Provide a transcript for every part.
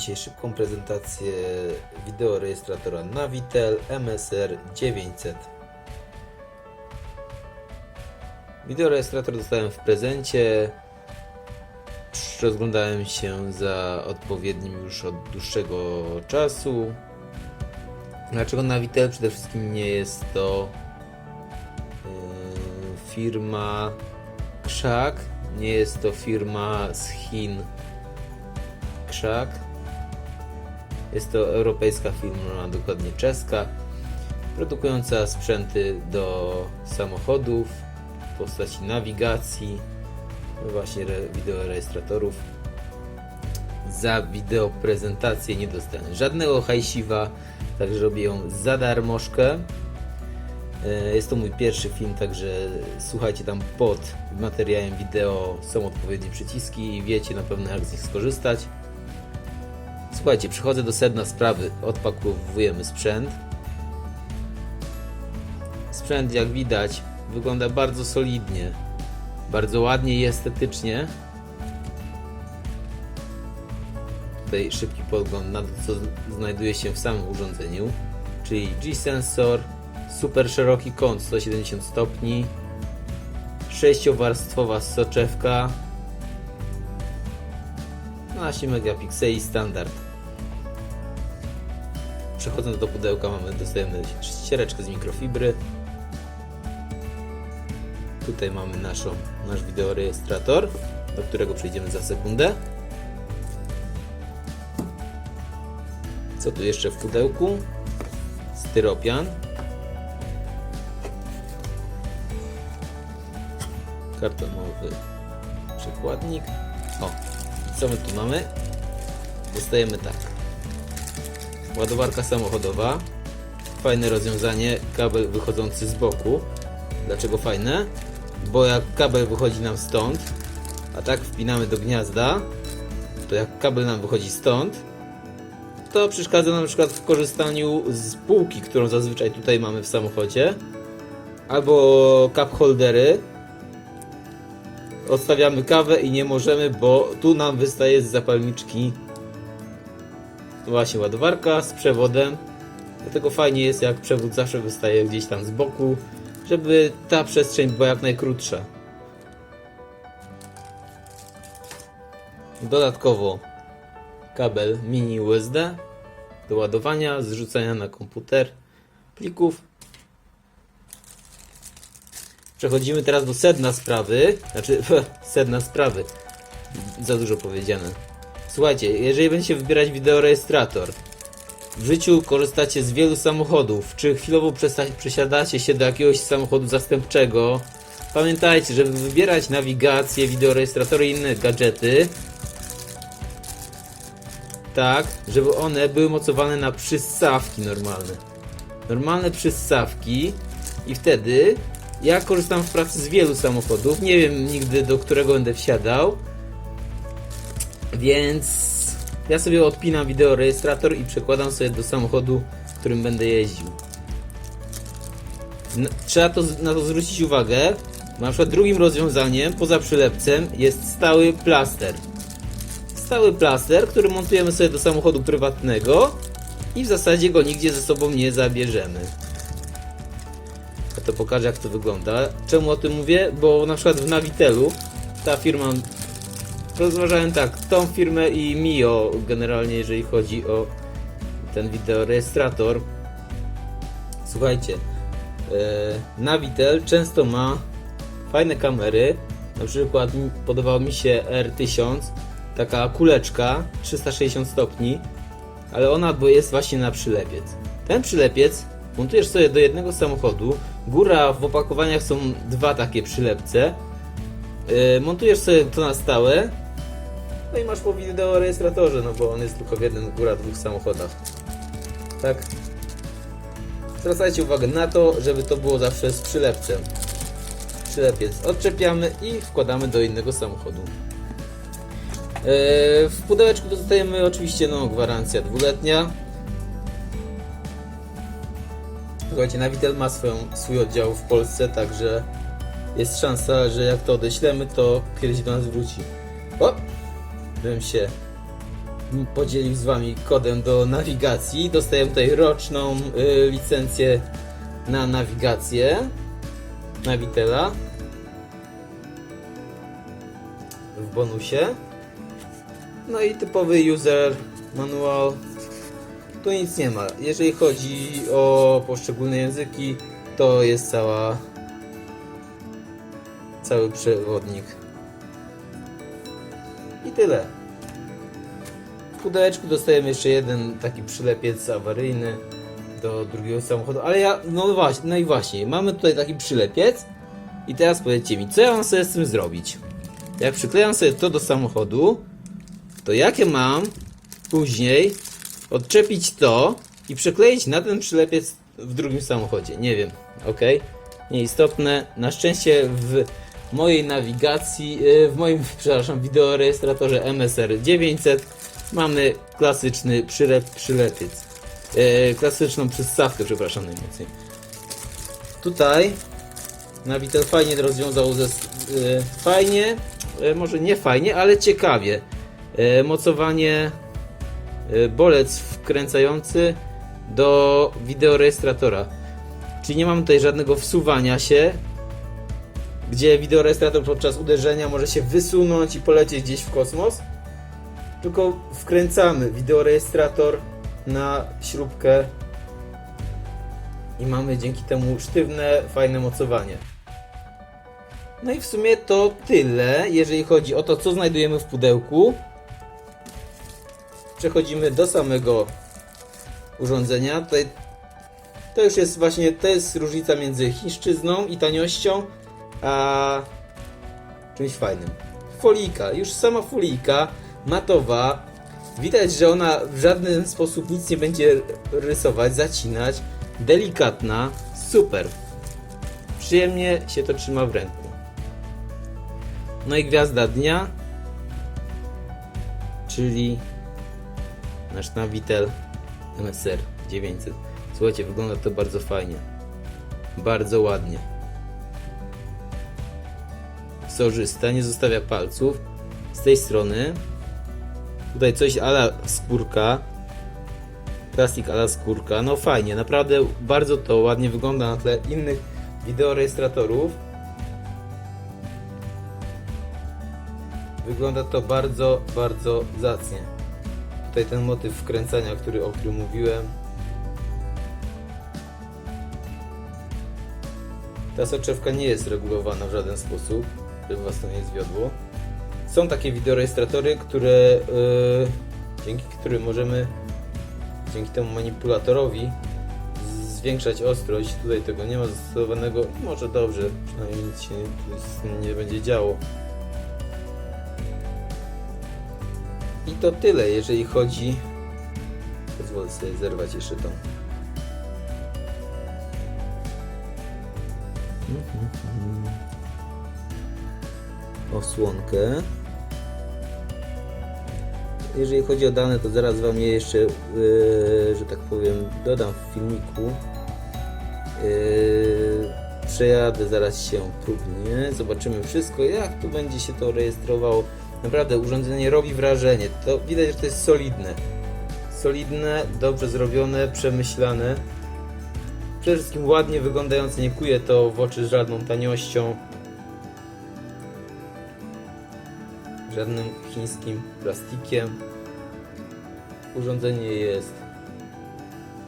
dzisiaj szybką prezentację wideorejestratora Navitel MSR 900. Wideorejestrator dostałem w prezencie. Rozglądałem się za odpowiednim już od dłuższego czasu. Dlaczego Navitel? Przede wszystkim nie jest to yy, firma Krzak, nie jest to firma z Chin Krzak. Jest to europejska firma, dokładnie czeska, produkująca sprzęty do samochodów w postaci nawigacji, no właśnie re, wideorejestratorów. Za wideo prezentację nie dostanę żadnego hajsiwa, także robię ją za darmożkę. E, Jest to mój pierwszy film, także słuchajcie tam pod materiałem wideo są odpowiednie przyciski i wiecie na pewno jak z nich skorzystać. Słuchajcie, przechodzę do sedna sprawy. Odpakowujemy sprzęt. Sprzęt, jak widać, wygląda bardzo solidnie, bardzo ładnie i estetycznie. Tutaj szybki podgląd na to, co znajduje się w samym urządzeniu, czyli G-sensor, super szeroki kąt 170 stopni, sześciowarstwowa soczewka, 12 megapikseli standard. Przechodząc do pudełka mamy dostajemy ściereczkę z mikrofibry. Tutaj mamy naszą, nasz wideorejestrator, do którego przejdziemy za sekundę. Co tu jeszcze w pudełku? Styropian. Kartonowy przekładnik. O, i co my tu mamy? Dostajemy tak. Ładowarka samochodowa. Fajne rozwiązanie. Kabel wychodzący z boku. Dlaczego fajne? Bo jak kabel wychodzi nam stąd, a tak wpinamy do gniazda, to jak kabel nam wychodzi stąd, to przeszkadza nam na przykład w korzystaniu z półki, którą zazwyczaj tutaj mamy w samochodzie, albo cup holdery. Odstawiamy kawę i nie możemy, bo tu nam wystaje z zapalniczki właśnie ładowarka z przewodem. Dlatego fajnie jest, jak przewód zawsze wystaje gdzieś tam z boku, żeby ta przestrzeń była jak najkrótsza. Dodatkowo kabel mini USB do ładowania, zrzucania na komputer plików. Przechodzimy teraz do sedna sprawy, znaczy sedna sprawy, za dużo powiedziane. Słuchajcie, jeżeli będziecie wybierać wideorejestrator, w życiu korzystacie z wielu samochodów, czy chwilowo przesiadacie się do jakiegoś samochodu zastępczego, pamiętajcie, żeby wybierać nawigację, wideorejestratory i inne gadżety, tak, żeby one były mocowane na przystawki normalne. Normalne przystawki i wtedy ja korzystam w pracy z wielu samochodów, nie wiem nigdy do którego będę wsiadał, więc ja sobie odpinam wideorejestrator i przekładam sobie do samochodu, w którym będę jeździł. Trzeba to, na to zwrócić uwagę. Na przykład drugim rozwiązaniem poza przylepcem jest stały plaster. Stały plaster, który montujemy sobie do samochodu prywatnego i w zasadzie go nigdzie ze sobą nie zabierzemy. Ja to pokażę jak to wygląda. Czemu o tym mówię? Bo na przykład w Navitelu ta firma rozważałem tak, tą firmę i Mio generalnie jeżeli chodzi o ten wideorejestrator. Słuchajcie, e, Navitel często ma fajne kamery, na przykład podobała mi się R1000, taka kuleczka 360 stopni, ale ona jest właśnie na przylepiec. Ten przylepiec montujesz sobie do jednego samochodu, góra w opakowaniach są dwa takie przylepce, Yy, montujesz sobie to na stałe. No i masz po wideorejestratorze, no bo on jest tylko w jednym góra dwóch samochodach. Tak. Zwracajcie uwagę na to, żeby to było zawsze z przylepcem. Przylepiec odczepiamy i wkładamy do innego samochodu. Yy, w pudełeczku dostajemy oczywiście no, gwarancja dwuletnia. Słuchajcie, Navitel ma swoją, swój oddział w Polsce, także jest szansa, że jak to odeślemy, to kiedyś do nas wróci. O! Bym się podzielił z Wami kodem do nawigacji. Dostajemy tutaj roczną y, licencję na nawigację Navitela w bonusie. No i typowy user manual. Tu nic nie ma. Jeżeli chodzi o poszczególne języki, to jest cała cały przewodnik. I tyle. W pudełeczku dostajemy jeszcze jeden taki przylepiec awaryjny do drugiego samochodu, ale ja, no właśnie, no i właśnie, mamy tutaj taki przylepiec i teraz powiedzcie mi, co ja mam sobie z tym zrobić? Jak przyklejam sobie to do samochodu, to jakie mam później odczepić to i przykleić na ten przylepiec w drugim samochodzie? Nie wiem, ok? Nieistotne. Na szczęście w mojej nawigacji, yy, w moim, przepraszam, wideorejestratorze MSR 900 mamy klasyczny przylep, przylepiec. Yy, klasyczną przystawkę, przepraszam najmocniej. Tutaj Navitel fajnie rozwiązał ze, yy, fajnie, może nie fajnie, ale ciekawie. Mocowanie bolec wkręcający do wideorejestratora. Czyli nie mamy tutaj żadnego wsuwania się, gdzie wideorejestrator podczas uderzenia może się wysunąć i polecieć gdzieś w kosmos. Tylko wkręcamy wideorejestrator na śrubkę i mamy dzięki temu sztywne, fajne mocowanie. No i w sumie to tyle, jeżeli chodzi o to, co znajdujemy w pudełku. Przechodzimy do samego urządzenia. Tutaj to już jest właśnie, to jest różnica między chińszczyzną i taniością, a czymś fajnym. Folika, już sama folika matowa. Widać, że ona w żaden sposób nic nie będzie rysować, zacinać. Delikatna, super. Przyjemnie się to trzyma w ręku. No i gwiazda dnia, czyli nasz Navitel MSR 900. Słuchajcie, wygląda to bardzo fajnie. Bardzo ładnie. Sożysta, nie zostawia palców. Z tej strony tutaj coś ala skórka. Plastik ala skórka. No fajnie, naprawdę bardzo to ładnie wygląda na tle innych wideorejestratorów. Wygląda to bardzo, bardzo zacnie. Tutaj ten motyw wkręcania, który, o którym mówiłem. Ta soczewka nie jest regulowana w żaden sposób, żeby was to nie zwiodło. Są takie wideorejestratory, które yy, dzięki którym możemy dzięki temu manipulatorowi zwiększać ostrość. Tutaj tego nie ma zastosowanego. Może dobrze, przynajmniej nic się nie, będzie działo. I to tyle, jeżeli chodzi. Pozwolę sobie zerwać jeszcze tą. Osłonkę. Jeżeli chodzi o dane, to zaraz Wam je jeszcze, yy, że tak powiem, dodam w filmiku. Yy, przejadę zaraz się próbnie, zobaczymy wszystko, jak tu będzie się to rejestrowało. Naprawdę urządzenie robi wrażenie. To widać, że to jest solidne. Solidne, dobrze zrobione, przemyślane. Przede wszystkim ładnie wyglądające, nie kuje to w oczy żadną taniością. Żadnym chińskim plastikiem. Urządzenie jest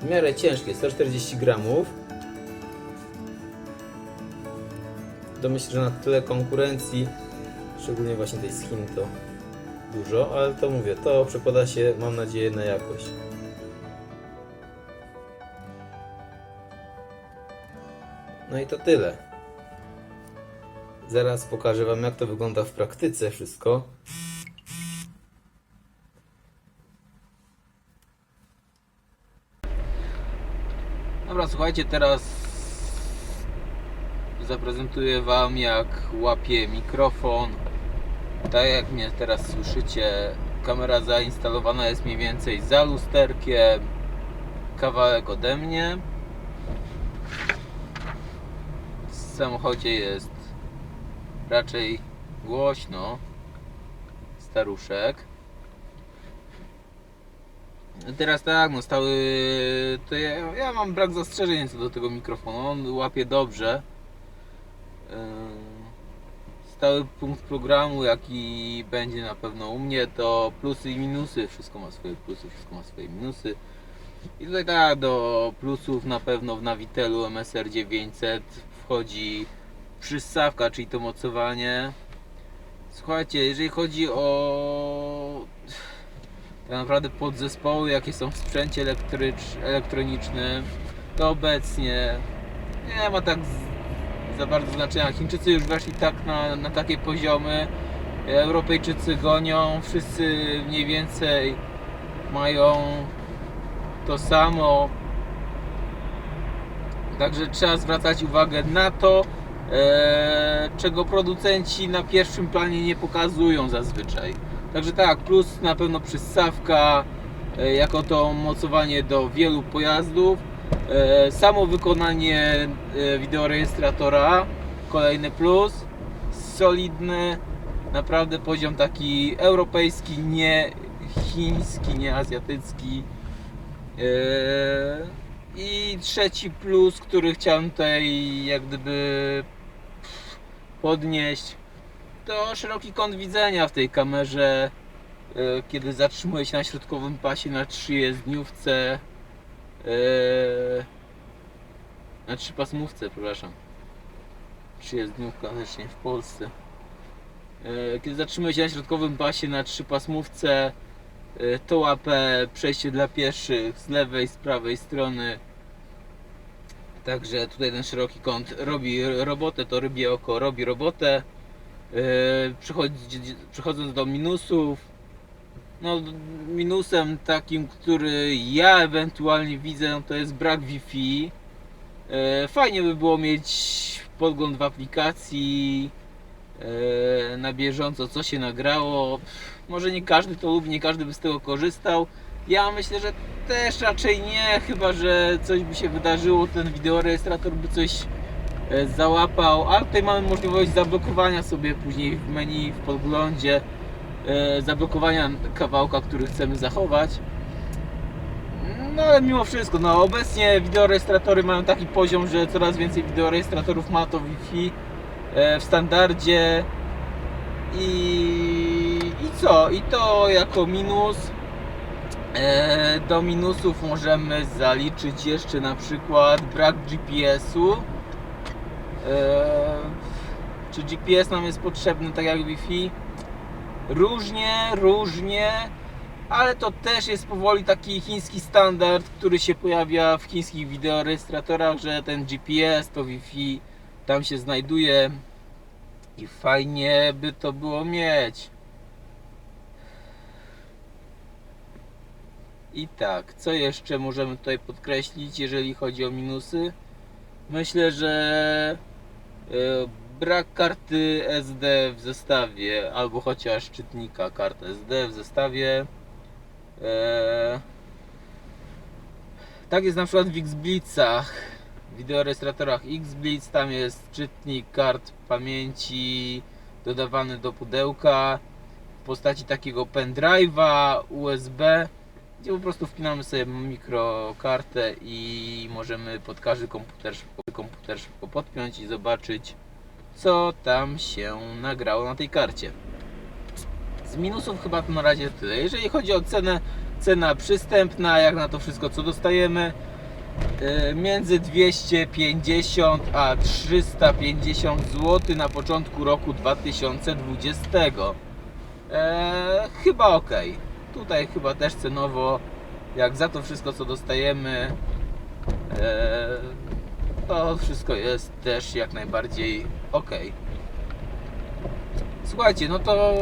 w miarę ciężkie, 140 gramów. Domyślę, że na tyle konkurencji Szczególnie właśnie tej z Chin to dużo, ale to mówię, to przekłada się, mam nadzieję, na jakość. No i to tyle. Zaraz pokażę Wam, jak to wygląda w praktyce wszystko. Dobra, słuchajcie, teraz zaprezentuję Wam jak łapię mikrofon. Tak jak mnie teraz słyszycie, kamera zainstalowana jest mniej więcej za lusterkiem, kawałek ode mnie. W samochodzie jest raczej głośno, staruszek. Teraz tak, no stały. To ja, ja mam brak zastrzeżeń co do tego mikrofonu. On łapie dobrze. Yy, Stały punkt programu, jaki będzie na pewno u mnie, to plusy i minusy. Wszystko ma swoje plusy, wszystko ma swoje minusy. I tutaj tak, do plusów na pewno w Navitelu MSR 900 wchodzi przystawka, czyli to mocowanie. Słuchajcie, jeżeli chodzi o tak naprawdę podzespoły, jakie są w sprzęcie elektrycz, elektronicznym, to obecnie nie ma tak za bardzo znaczenia. Chińczycy już weszli tak na, na takie poziomy, Europejczycy gonią, wszyscy mniej więcej mają to samo. Także trzeba zwracać uwagę na to, czego producenci na pierwszym planie nie pokazują zazwyczaj. Także tak, plus na pewno przystawka, e, jako to mocowanie do wielu pojazdów. E, samo wykonanie wideorejestratora, kolejny plus. Solidny, naprawdę poziom taki europejski, nie chiński, nie azjatycki. I trzeci plus, który chciałem tutaj jak gdyby podnieść, to szeroki kąt widzenia w tej kamerze, e, kiedy zatrzymuje się na środkowym pasie na trzyjezdniówce, e, na trzypasmówce, przepraszam. Trzyjezdniówka też nie w Polsce. E, Kiedy zatrzymuje się na środkowym pasie na trzypasmówce, e, to łapę przejście dla pieszych z lewej, z prawej strony. Także tutaj ten szeroki kąt robi robotę, to rybie oko robi robotę. Yy, przechodząc do minusów, no minusem takim, który ja ewentualnie widzę, to jest brak Wi-Fi. Yy, Fajnie by było mieć podgląd w aplikacji yy, na bieżąco, co się nagrało. Może nie każdy to lubi, nie każdy by z tego korzystał. Ja myślę, że też raczej nie, chyba że coś by się wydarzyło, ten wideorejestrator by coś e, załapał, ale tutaj mamy możliwość zablokowania sobie później w menu, w podglądzie, e, zablokowania kawałka, który chcemy zachować. No ale mimo wszystko, no obecnie wideorejestratory mają taki poziom, że coraz więcej wideorejestratorów ma to Wi-Fi e, w standardzie i, i co? I to jako minus. E, Do minusów możemy zaliczyć jeszcze na przykład brak GPS-u. E, Czy GPS nam jest potrzebny tak jak Wi-Fi? Różnie, różnie, ale to też jest powoli taki chiński standard, który się pojawia w chińskich wideorejestratorach, że ten GPS to Wi-Fi tam się znajduje i fajnie by to było mieć. I tak, co jeszcze możemy tutaj podkreślić, jeżeli chodzi o minusy? Myślę, że e, brak karty SD w zestawie, albo chociaż czytnika kart SD w zestawie. E, tak jest na przykład w X-Blitzach, wideorejestratorach X-Blitz, tam jest czytnik kart pamięci dodawany do pudełka w postaci takiego pendrive'a USB gdzie po prostu wpinamy sobie mikrokartę i możemy pod każdy komputer szybko, komputer szybko podpiąć i zobaczyć co tam się nagrało na tej karcie. Z minusów chyba to na razie tyle. Jeżeli chodzi o cenę, cena przystępna, jak na to wszystko co dostajemy, yy, między 250 a 350 zł na początku roku 2020. Eee, chyba ok. Tutaj chyba też cenowo, jak za to wszystko co dostajemy, eee, to wszystko jest też jak najbardziej ok. Słuchajcie, no to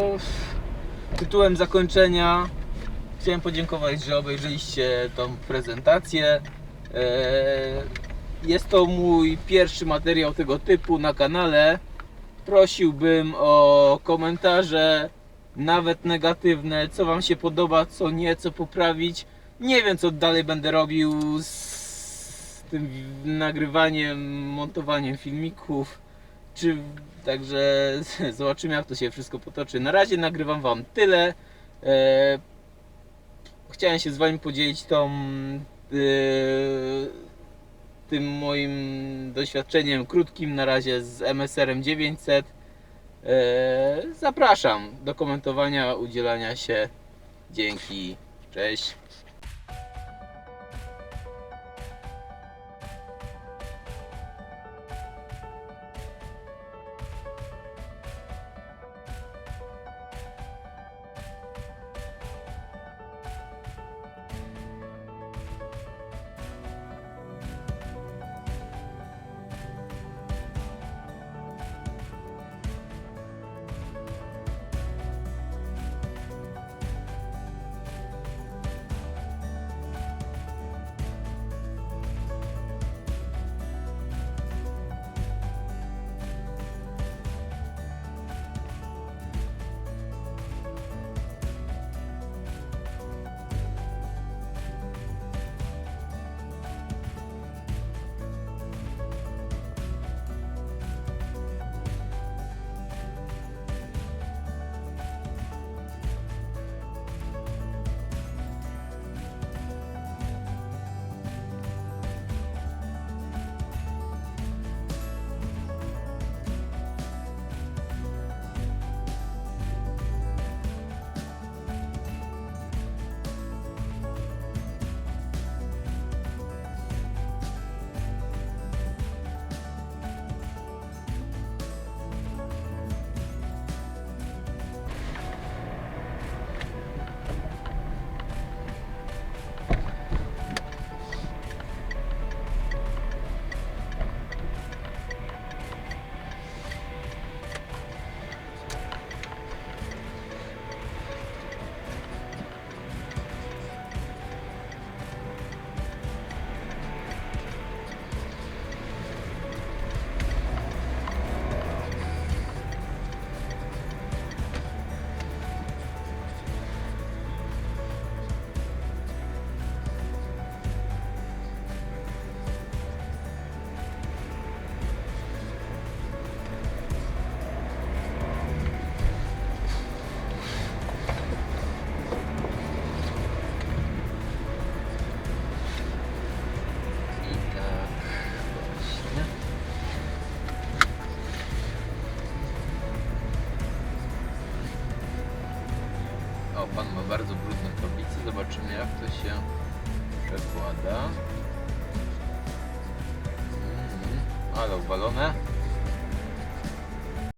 tytułem zakończenia chciałem podziękować, że obejrzeliście tą prezentację. Eee, Jest to mój pierwszy materiał tego typu na kanale. Prosiłbym o komentarze, nawet negatywne, co Wam się podoba, co nie, co poprawić. Nie wiem, co dalej będę robił z tym nagrywaniem, montowaniem filmików, czy także zobaczymy, jak to się wszystko potoczy. Na razie nagrywam Wam tyle. E, chciałem się z wami podzielić tą yy, tym moim doświadczeniem krótkim na razie z MSR-em 900. Yy, zapraszam do komentowania, udzielania się. Dzięki. Cześć. Przekłada. Mm, ale uwalone.